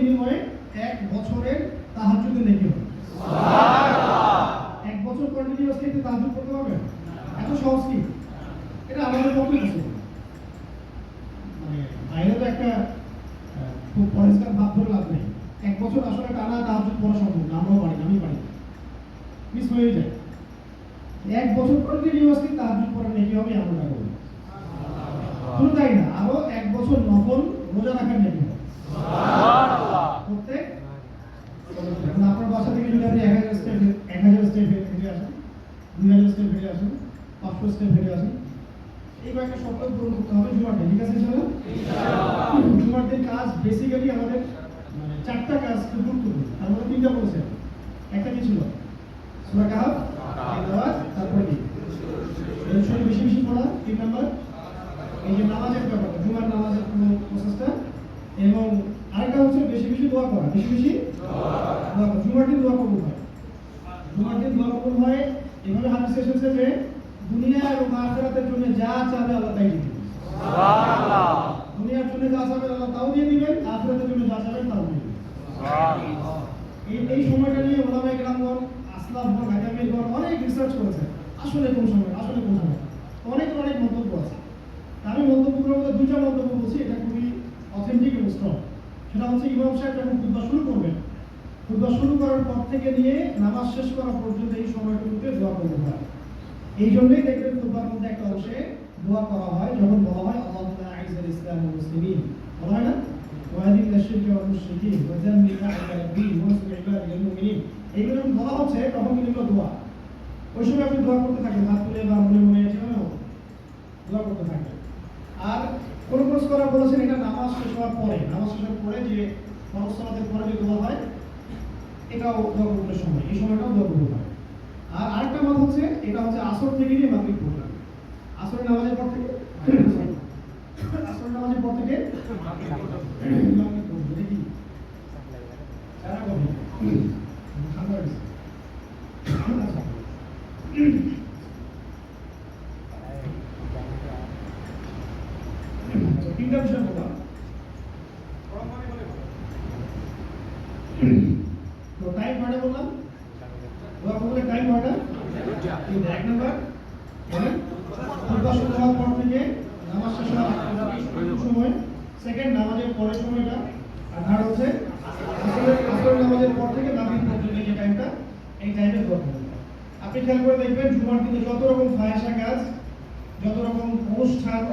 বিনিময়ে এক বছরের তাহাজ্জুদের নেকি হবে এক বছর কন্টিনিউয়াসলি একটু তাহাজ্জুদ করতে হবে? এত সহজ কি? এটা আমাদের পক্ষে আছে। মানে বাইরে তো একটা খুব পরিষ্কার ভাব ধরে লাভ নেই। এক বছর আসলে টানা তাহাজ্জুদ পড়া সম্ভব না, আমরাও পারি আমি পারি মিস হয়ে যায়। এক বছর কন্টিনিউয়াসলি তাহাজ্জুদ পড়া নেকি হবে? এমনটা করব। শুধু তাই না, আরও এক বছর নফল রোজা রাখার হবে প্রত্যেক এখন আপনার বাসা থেকে যদি আপনি এক হাজার স্টেপ এক হাজার স্টেপ হেঁটে আসেন, দুই হাজার স্টেপ হেঁটে আসেন, পাঁচশো স্টেপ হেঁটে আসেন এই কয়েকটা শর্ত পূরণ করতে হবে জুমার দিন ঠিক আছে জুমার দিন কাজ বেসিক্যালি আমাদের মানে চারটা কাজ গুরুত্বপূর্ণ। তার মধ্যে তিনটা বলেছেন। একটা কি ছিল? সুরা কাহাব তারপরে কি? বেশি বেশি পড়া, তিন নাম্বার। এই যে নামাজের ব্যাপারটা, জুমার নামাজের পুরো প্রসেসটা এবং আরেকটা হচ্ছে বেশি বেশি দোয়া করা বেশি বেশি দোয়া করা। জুমার দিন দোয়া কবুল হয়। জুমার দিন দোয়া কবুল হয় এভাবে হাদিস এসেছে যে দুনিয়া এবং আখিরাতের জন্য যা চাবে আল্লাহ তাই দিবেন। দুনিয়ার জন্য যা চাবেন আল্লাহ তাও দিয়ে দিবেন আখিরাতের জন্য যা চাবেন তাও দিয়ে দিবেন। এই এই সময়টা নিয়ে ওলামায়ে কেরামগণ আসলাফগণ হাকামিগণ অনেক রিসার্চ করেছে আসলে কোন সময় আসলে কোন সময়? অনেক অনেক মন্তব্য আছে। আমি মন্তব্যগুলোর মধ্যে দুইটা মন্তব্য বলছি এটা খুবই অথেন্টিক এবং স্ট্রং সেটা হচ্ছে ইমাম সাহেব যখন খুতবা শুরু করবেন। খুতবা শুরু করার পর থেকে নিয়ে নামাজ শেষ করা পর্যন্ত এই সময়টুকুতে দোয়া করতে হয় এই জন্যই দেখবেন খুতবার মধ্যে একটা অংশে দোয়া করা হয়, যখন বলা হয় আল্লাহুম্মা আইজাল ইসলাম মুসলিমিন। বলা হয় না? হচ্ছে, তখন দোয়া। ওই সময় করতে থাকেন, হাত তুলে বা মনে মনে দোয়া করতে থাকেন। আর কোন কোন স্কলার বলেছেন এটা নামাজ শেষ হওয়ার পরে নামাজ শেষ হওয়ার পরে যে ফরজ সালাতের পরে যে দোয়া হয় এটাও দোয়া সময় এই সময়টাও দোয়া করতে হয়। আর আরেকটা মত হচ্ছে এটা হচ্ছে আসর থেকে নিয়ে মাগরিব পর্যন্ত। আসরের নামাজের পর থেকে? আসর নামাজের পর থেকে মাগরিব পর্যন্ত এটা কি সারা কবি ঠান্ডা হয়েছে। আচ্ছা। আচ্ছা, তিনটা বিষয় বললাম তো টাইম কয়টা বললাম দোয়া কবুলের টাইম কয়টা তিনটা। এক নম্বর বলেন খুতবা হওয়ার পর থেকে নামাজ শেষ হওয়ার সময় সেকেন্ড নামাজের পরের সময়টা আর থার্ড হচ্ছে আসরের আসরের নামাজের পর থেকে নামাজ পর্যন্ত যে টাইমটা এই টাইমে আপনি খেয়াল করে দেখবেন জুমার দিনে যত রকম ফায়াসা কাজ যত রকম অনুষ্ঠান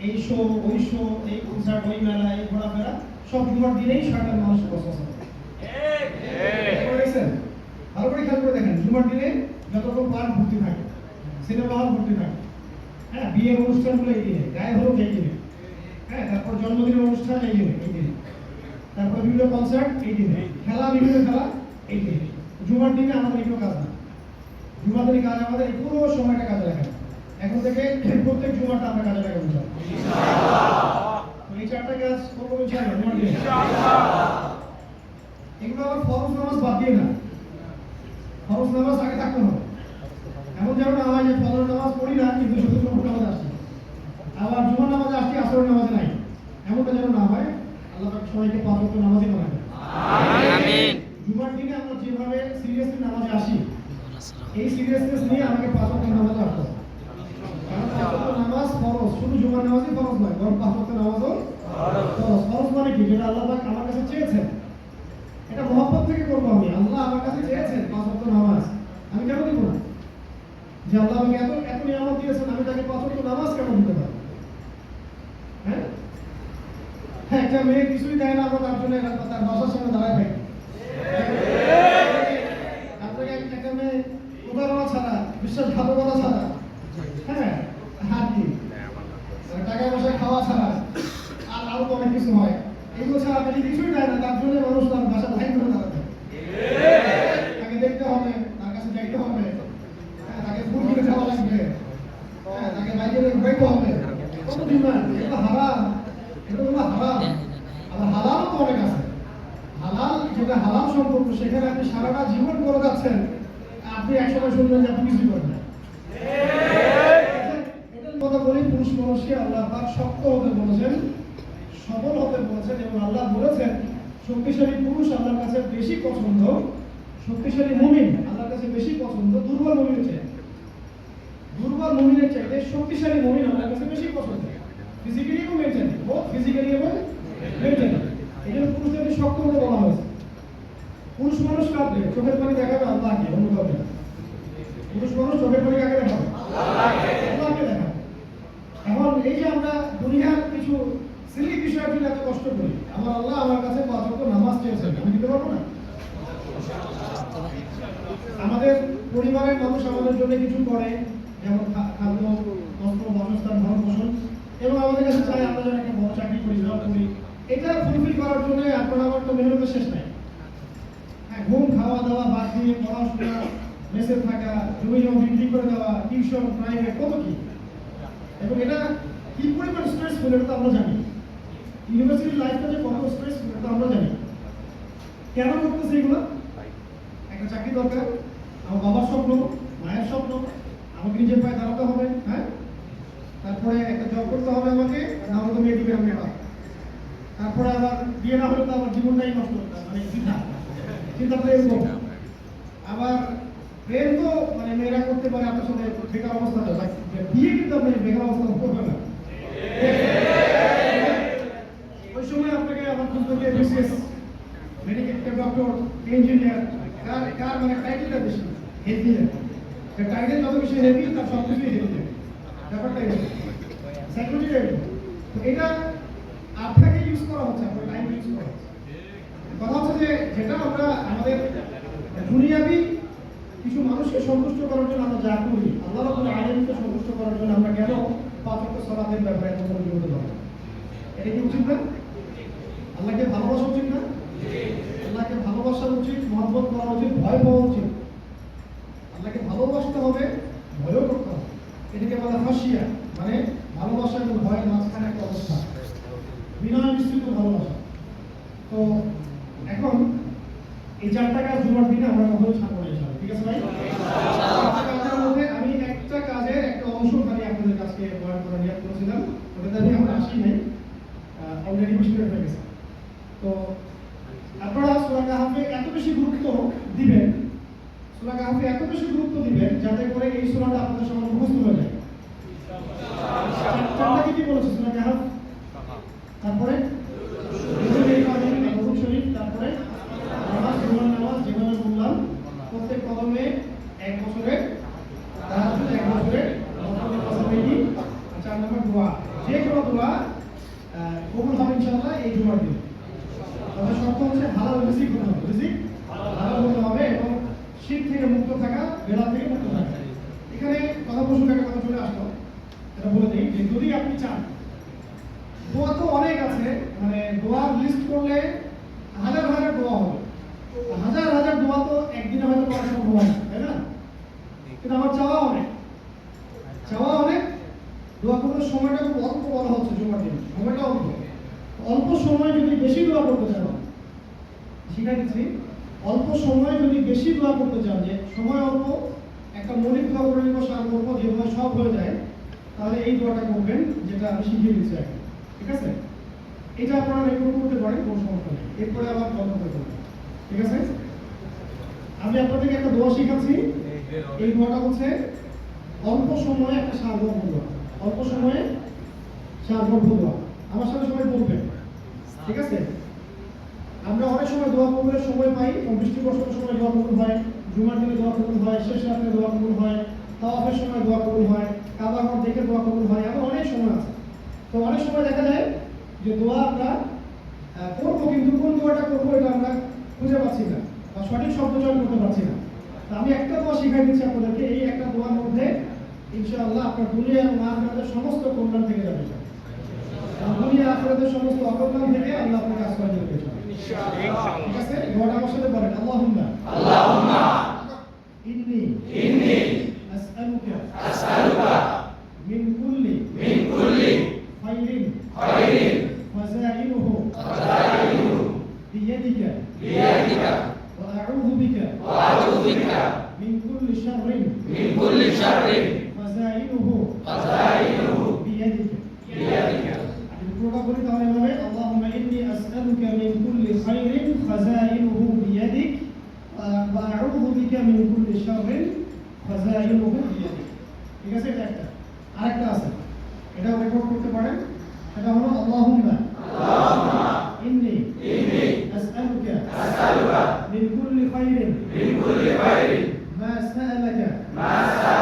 এই শো ওই শো এই কনসার্ট ওই মেলা এই ঘোরাফেরা সব জুমার দিনেই শয়তান মানুষের বসবাস করে? ভালো করে খেয়াল করে দেখেন জুমার দিনে যত রকম পার্ক ভর্তি থাকে সিনেমা হল ভর্তি থাকে হ্যাঁ বিয়ের অনুষ্ঠানগুলো এই দিনে গায়ে হলুদ এই দিনে হ্যাঁ তারপর জন্মদিনের অনুষ্ঠান এই দিনে এই দিনে তারপর বিভিন্ন কনসার্ট এই দিনে খেলা, বিভিন্ন খেলা এই দিনে জুমার দিনে আমাদের এগুলো কাজ না। জুমার দিনে কাজ আমাদের পুরো সময়টা কাজে লাগানো এখন থেকে প্রত্যেক জুমাটা আমরা কাজে লাগাবো এই চারটা কাজ করব এগুলো আবার ফরজ নামাজ বাদ দিয়ে না। ফরজ নামাজ আগে থাকতে হবে। যেন না হয় যে ফজর নামাজ পড়ি না কিন্তু শুধু জোহর নামাজ আসছি আবার জুমার নামাজে আসছি আসর নামাজে নাই। এমনটা যেন না হয় আল্লাহ পাক সবাইকে পাঁচ ওয়াক্ত নামাজই বানাবে জুমার দিনে আমরা যেভাবে সিরিয়াসলি নামাজে আসি এই সিরিয়াসনেস নিয়ে আমাকে পাঁচ ওয়াক্ত নামাজে আসতে হবে। নামাজ ফরজ শুধু জুমার নামাজই ফরজ নয় বরং পাঁচ ওয়াক্ত নামাজও ফরজ। ফরজ মানে কি? যেটা আল্লাহ পাক আমার কাছে চেয়েছেন। এটা মহব্বত থেকে করব আমি। আল্লাহ আমার কাছে চেয়েছেন পাঁচ ওয়াক্ত নামাজ। আমি কেন দিব না? যে আল্লাহ আমাকে এত এত নিয়ামত দিয়েছেন, আমি তাকে পাথর নামাজ কেন দিতে পারি? হ্যাঁ? হ্যাঁ একটা মেয়ে কিছুই দেয় না আমরা তার জন্য তার বাসার সামনে দাঁড়ায় থাকি আপনাকে এক- একটা মেয়ে প্রতারণা ছাড়া বিশ্বাসঘাতকতা ছাড়া হ্যাঁ হাত কি টাকা পয়সা খাওয়া ছাড়া আর আরও তো অনেক কিছু হয় এগুলো ছাড়া আপনি কিছুই দেয় না তার জন্য মানুষ তার বাসা ভাই করে দাঁড়াবে তাকে দেখতে হবে তার কাছে যাইতে হবে হ্যাঁ, তাকে ফুল কিনে খাওয়া লাগবে হ্যাঁ, তাকে বাইরে ঘুরাইতে হবে কত ডিমান্ড এটা হারাম এটা হলো হারাম আবার হালালও তো অনেক আছে হালাল যেটা হালাল সম্পর্ক সেখানে আপনি সারাটা জীবন করে যাচ্ছেন আপনি একসময় শুনবেন যে আপনি কিছুই করেন না এটার কথা বলি পুরুষ মানুষকে আল্লাহ পাক শক্ত হতে বলেছেন, সবল হতে বলেছেন এবং আল্লাহ বলেছেন, শক্তিশালী পুরুষ আল্লাহর কাছে বেশি পছন্দ, শক্তিশালী মুমিন আল্লাহর কাছে বেশি পছন্দ দুর্বল মুমিনের চাইতে দুর্বল মুমিনের চাইতে শক্তিশালী মুমিন আল্লাহর কাছে বেশি পছন্দ। ফিজিক্যালি এবং মেন্টালি বোথ ফিজিক্যালি এবং মেন্টালি এই জন্য পুরুষদেরকে শক্ত করে বলা হয়েছে। পুরুষ মানুষ কাঁদবে চোখের পানি দেখাবে আল্লাহকে অন্য কাউকে। পুরুষ মানুষ চোখের পানি কাকে দেখাবে? আল্লাহকে দেখাবে। এখন এই যে আমরা দুনিয়ার কিছু সিলি বিষয়ের জন্য এত কষ্ট করি, আমার আল্লাহ আমার কাছে পাঁচ ওয়াক্ত নামাজ চেয়েছেন, আমি দিতে পারব না? আমাদের পরিবারের মানুষ আমাদের জন্য কিছু করে, যেমন খাদ্য বস্ত্র বাসস্থান ভরণ পোষণ এবং আমাদের কাছে চাই আমরা যেন একটা বড় চাকরি করি, জব করি। এটা ফুলফিল করার জন্য আপনার আমার তো মেহনতের শেষ নাই। হ্যাঁ ঘুম, খাওয়া দাওয়া, বাদ দিয়ে পড়াশোনা, মেসে থাকা জমি জমা বিক্রি করে দেওয়া, টিউশন, প্রাইভেট, কত কি? এবং এটা কি পরিমাণ স্ট্রেসফুল এটা তো আমরা জানি। ইউনিভার্সিটি লাইফটা যে কত স্ট্রেসফুল এটা তো আমরা জানি। কেন করতেছে এগুলো? একটা চাকরি দরকার, আমার বাবার স্বপ্ন, মায়ের স্বপ্ন, আমাকে নিজের পায়ে দাঁড়াতে হবে হ্যাঁ? তারপরে একটা জব করতে হবে আমাকে নাহলে তো মেয়ে দিবে আমি তারপরে আবার বিয়ে না হলে তো আমার জীবনটাই নষ্ট মানে চিন্তা চিন্তা তো এরকম আবার প্রেম তো মানে মেয়েরা করতে পারে, আপনার সাথে বেকার অবস্থা বিয়ে কিন্তু আপনি বেকার অবস্থা করবে না। ওই সময় আপনাকে আমার খুঁজতে হবে বিশেষ মেডিকেল ডক্টর ইঞ্জিনিয়ার কার কার মানে টাইটেলটা বেশি? হেভি টাইটেল যত বেশি হেভি তার সব কিছুই হেভি ব্যাপারটা এরকম সাইকোলজিটা এরকম তো এটা আপনাকে ইউজ করা হচ্ছে আপনার টাইম ইউজ করা হচ্ছে কথা হচ্ছে যে যেটা আমরা আমাদের দুনিয়াবি কিছু মানুষকে সন্তুষ্ট করার জন্য আমরা যা করি, আল্লাহ রাব্বুল আলামিনকে সন্তুষ্ট করার জন্য আমরা কেন পাঁচ ওয়াক্ত সালাতের ব্যাপারে এত মনোযোগ দেব এটা কি উচিত না? আল্লাহকে ভালোবাসা উচিত না? আল্লাহকে ভালোবাসা উচিত, মহব্বত করা উচিত, ভয় পাওয়া উচিত। আল্লাহকে ভালোবাসতে হবে, ভয়ও করতে হবে। এটাকে বলা ফাঁসিয়া মানে ভালোবাসা এবং ভয়ের মাঝখানে একটা অবস্থা। বিনয় মিশ্রিত ভালোবাসা। তো এখন এই চারটা কাজ জুমার দিনে আমরা কখনো একটা কাজের একটা অংশ খালি আপনাদের কাছে বয়ান করার তো আপনারা কাহাফে এত বেশি গুরুত্ব দিবেন সূরা কাহাফে এত বেশি গুরুত্ব দিবেন যাতে করে এই সূরাটা আপনাদের সামনে মুখস্থ হয়ে যায়। চারটা কি বলেছে কাহাফ তারপরে? তারপরে? নামাজ জুমার নামাজ যেভাবে বললাম। প্রত্যেক কদমে এক বছরে তাহাজ্জুদ এক বছরে নফল কাসামেহি আর চার নম্বর দোয়া। যে কোনো দোয়া কবুল হবে ইনশাআল্লাহ এই জুমার দিন। তবে শর্ত হচ্ছে হালাল রিজিক হতে হবে। রিজিক হালাল হতে হবে এবং শীত থেকে মুক্ত থাকা, বেলা থেকে মুক্ত থাকা। এখানে কথা প্রসঙ্গে একটা কথা চলে আসলো। এটা বলে দিই যে যদি আপনি চান, দোয়া তো অনেক আছে মানে দোয়ার লিস্ট করলে হাজার হাজার দোয়া হবে। হাজার হাজার দোয়া তো একদিনে হয়তো করা সম্ভব হয় তাই না? কিন্তু আমার চাওয়া অনেক। চাওয়া অনেক। দোয়া করার সময়টা খুব অল্প বলা হচ্ছে জমার দিন সময়টা অল্প। অল্প সময় যদি বেশি দোয়া করতে শিখাই দিচ্ছি। অল্প সময় যদি বেশি দোয়া করতে চান যে সময় অল্প, একটা মৌলিক দোয়া করে নিব, সার করব যেভাবে সব হয়ে যায়, তাহলে এই দোয়াটা করবেন, যেটা আমি শিখিয়ে দিচ্ছি ঠিক আছে? এটা আপনারা রেকর্ড করতে পারেন, কোনো সমস্যা নেই। এরপরে আবার বন্ধ করে দেবেন ঠিক আছে? আমি আপনাদেরকে একটা দোয়া শিখাচ্ছি। এই দোয়াটা হচ্ছে, অল্প সময়ে একটা সারগর্ভ দোয়া। অল্প সময়ে সারগর্ভ দোয়া। আমার সাথে সবাই বলবেন, ঠিক আছে? আমরা অনেক সময় দোয়া কবুলের সময় পাই বৃষ্টি বর্ষণের সময় দোয়া কবুল হয়, জুমার দিনে দোয়া কবুল হয়, শেষ রাত্রে দোয়া কবুল হয়, তাওয়াফের সময় দোয়া কবুল হয়, কাবা ঘর দেখে দোয়া কবুল হয়, এমন অনেক সময় আছে। তো অনেক সময় দেখা যায় যে দোয়া আমরা করব কিন্তু কোন দোয়াটা করব এটা আমরা খুঁজে পাচ্ছি না। সঠিক শব্দ চয়ন করতে পারছি না। তো আমি একটা দোয়া শিখাই দিচ্ছি আপনাদেরকে এই একটা দোয়ার মধ্যে ইনশাআল্লাহ আপনার দুনিয়া এবং আখেরাতের সমস্ত কল্যাণ থেকে যাবে। দুনিয়া আখেরাতের সমস্ত অকল্যাণ থেকে আল্লাহ আপনাকে আশ্রয় দেবে ঠিক আছে? দোয়াটা আমার সাথে বলেন আল্লাহুম্মা। আল্লাহুম্মা। ইন্নি। ইন্নি। আসআলুকা। আসআলুকা। বিয়াদিকা আমি পুরোটা বলি তাহলে এভাবে আল্লাহুম্মা ইন্নী আসআলুকা মিন কুল্লি খাইরিন خزائنه بيدك وأعوذ بك من كل شر خزائنه بيدك ঠিক আছে এটা একটা আরেকটা আছে এটাও রেকর্ড করতে পারেন সেটা হলো আল্লাহুম্মা ইন্নী আসআলুকা من كل خير من كل خير ما سألك ما سألك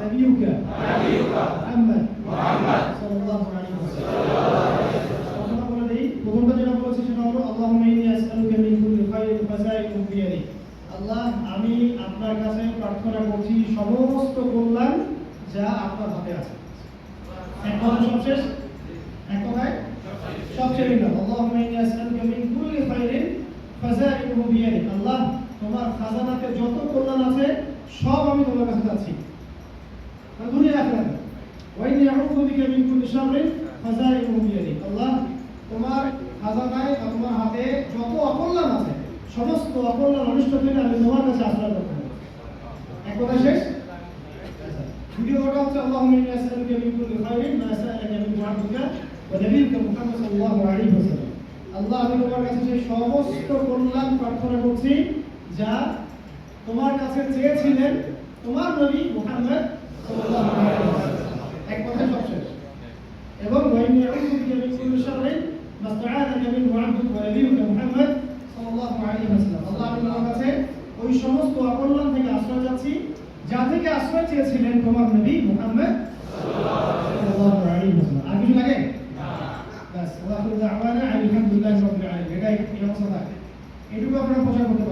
عبدك ونبيك ونبيك محمد محمد صلى الله عليه وسلم ঘটনা বলে দেই প্রথমটা যেটা বলেছি সেটা হলো আল্লাহুম্মা ইন্নী আসআলুকা মিন কুল্লি খাইরিন ফাযাইলু বিয়াদিক আল্লাহ আমি আপনার কাছে প্রার্থনা করছি সমস্ত কল্যাণ যা আপনার হাতে আছে এক কথা সব শেষ এক কথায় সব ছেড়ে না আল্লাহুম্মা ইন্নী আসআলুকা মিন কুল্লি খাইরিন ফাযাইলু বিয়াদিক আল্লাহ তোমার খাজানাতে যত কল্যাণ আছে সব আমি তোমার কাছে চাচ্ছি বিকা মিন কুল্লি শাররিন ফাযাইলু বিয়াদিক আল্লাহ তোমার খাজানায় তোমার হাতে যত অকল্যাণ আছে সমস্ত অকল্যাণ অনিষ্ট থেকে আমি তোমার কাছে আশ্রয় করতে এক কথা শেষ কথা হচ্ছে আল্লাহুম্মা ইন্নী আসআলুকা মিন কুল্লি খাইরিন মা সাআলাকা মিনহু আবদুকা ওয়া নাবিয়ুকা মুহাম্মদ সাল্লাল্লাহু আলাইহি ওয়াসাল্লাম আল্লাহ আমি তোমার কাছে সেই সমস্ত কল্যাণ প্রার্থনা করছি যা তোমার কাছে চেয়েছিলেন তোমার নবী মুহাম্মদ সাল্লাল্লাহু আলাইহি ওয়াসাল্লাম এক কথায় সব এবং ওয়াইনি আউযু বিকা মিন কুল্লি শাররিন মাস্তাআযাকা মিনহু আবদুকা ওয়া নাবিয়ুকা মুহাম্মদ সাল্লাল্লাহু আলাইহি ওয়াসাল্লাম। আল্লাহ আমি কাছে ওই সমস্ত অকল্যাণ থেকে আশ্রয় চাচ্ছি, যা থেকে আশ্রয় চেয়েছিলেন তোমার নবী মুহাম্মদ সাল্লাল্লাহু আলাইহি ওয়াসাল্লাম। আর কিছু লাগে? আখিরু দাওয়ানা আলহামদুলিল্লাহি রাব্বিল আলামিন। অবস্থা থাকে। এটুকু আপনারা প্রচার করতে